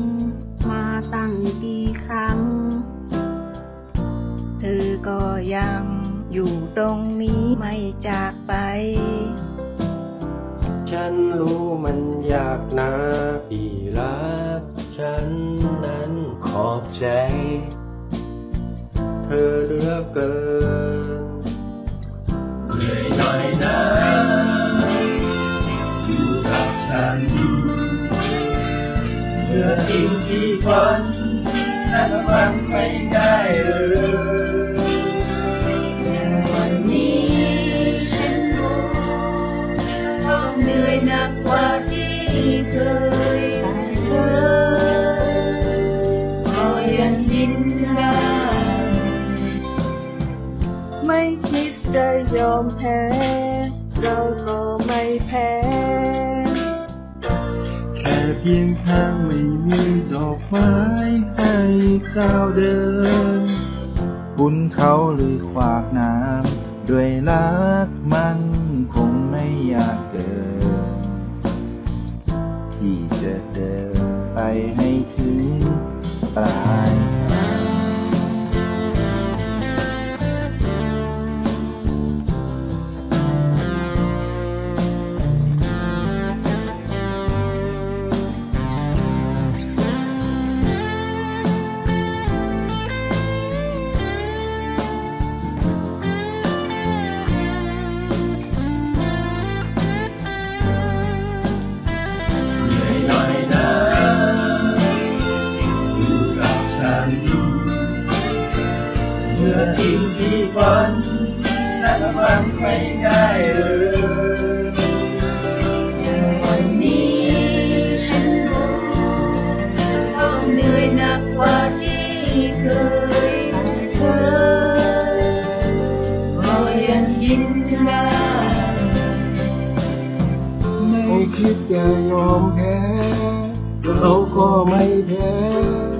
า ตั้งกี่ครั้ง เธอก็ยังอยู่ตรงนี้ไม่จากไป ฉันรู้มันยากนะที่รัก ฉันนั้นขอบใจ เธอเหลือเกินเหนื่อยหน่อยนะ งที่ฝันนั้นมันไม่ได้เลยวันนี้ฉันรู้ต้องเหนื่อยหนักกว่าที่เคยเธอก็ยังยิ้มได้ไม่คิดจะยอมแพ้ เราก็ไม่แพ้ แค่เพียงทางไม่มีดอกไม้ให้ก้าวเดิน บุญเขาหรือขวากน้ำด้วยรักมันคงไม่อยากเกิน ที่จะเดินไปให้ถึงปลาย นั้นมันไม่ได้เลยวันนี้ฉันรู้ต้องเหนื่อยหนักกว่าที่เคยเธอก็ยังยิ้มได้ไม่คิดจะยอมแพ้เราก็ไม่แพ้